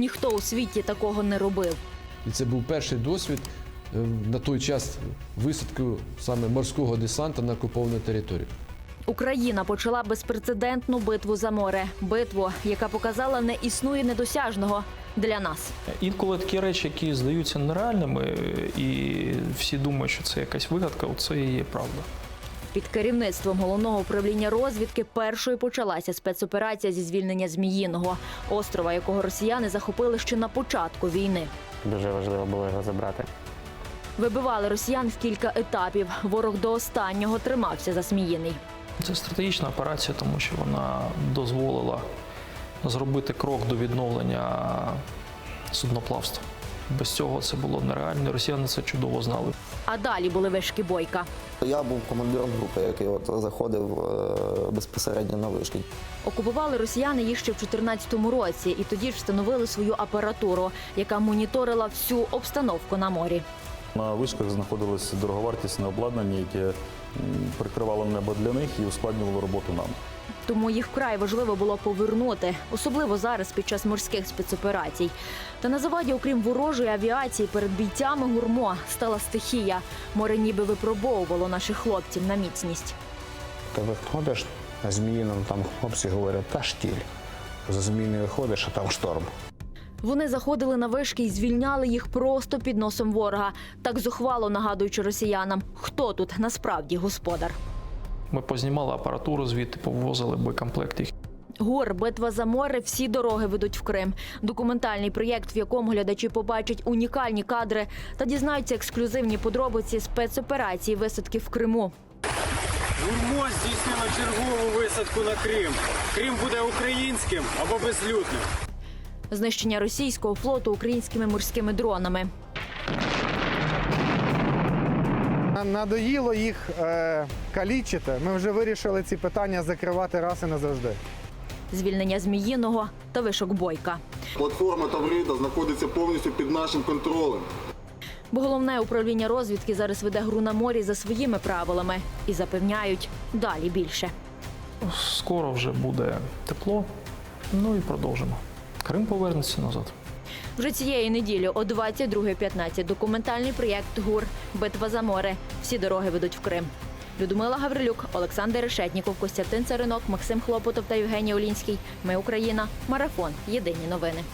Ніхто у світі такого не робив. І це був перший досвід е, на той час висадки саме морського десанта на окуповану територію. Україна почала безпрецедентну битву за море. Битву, яка показала, не існує недосяжного для нас. Інколи такі речі, які здаються нереальними, і всі думають, що це якась вигадка, це і є правда. Під керівництвом головного управління розвідки першою почалася спецоперація зі звільнення Зміїного, острова, якого росіяни захопили ще на початку війни. Дуже важливо було його забрати. Вибивали росіян в кілька етапів. Ворог до останнього тримався за Зміїний. Це стратегічна операція, тому що вона дозволила зробити крок до відновлення судноплавства. Без цього це було нереально. Росіяни це чудово знали. А далі були вишки бойка. Я був командиром групи, який от заходив е, безпосередньо на вишки. Окупували росіяни їх ще в 2014 році, і тоді ж встановили свою апаратуру, яка моніторила всю обстановку на морі. На вишках знаходилось дороговартісне обладнання, яке м, прикривало небо для них і ускладнювало роботу нам. Тому їх вкрай важливо було повернути, особливо зараз під час морських спецоперацій. Та на заводі, окрім ворожої авіації, перед бійцями гурмо стала стихія. Море ніби випробовувало наших хлопців на міцність. Ти виходиш на зміїному, там хлопці говорять, та штіль. За зміїни виходиш, а там шторм. Вони заходили на вишки і звільняли їх просто під носом ворога, так зухвало нагадуючи росіянам, хто тут насправді господар. Ми познімали апаратуру, звідти повозили боєкомплект їх. Гор, битва за море, всі дороги ведуть в Крим. Документальний проєкт, в якому глядачі побачать унікальні кадри та дізнаються ексклюзивні подробиці спецоперації висадки в Криму. Гурмо здійснило чергову висадку на Крим. Крим буде українським або безлюдним. Знищення російського флоту українськими морськими дронами. Надоїло їх е, калічити. Ми вже вирішили ці питання закривати раз і назавжди. Звільнення Зміїного та вишок бойка. Платформа Таврида знаходиться повністю під нашим контролем. Бо головне управління розвідки зараз веде гру на морі за своїми правилами і запевняють далі більше. Скоро вже буде тепло. Ну і продовжимо. Крим повернеться назад. Вже цієї неділі о 22.15 документальний проєкт ГУР Битва за море. Всі дороги ведуть в Крим. Людмила Гаврилюк, Олександр Решетніков, Костянтин Царинок, Максим Хлопотов та Євгеній Олінський. Ми Україна. Марафон. Єдині новини.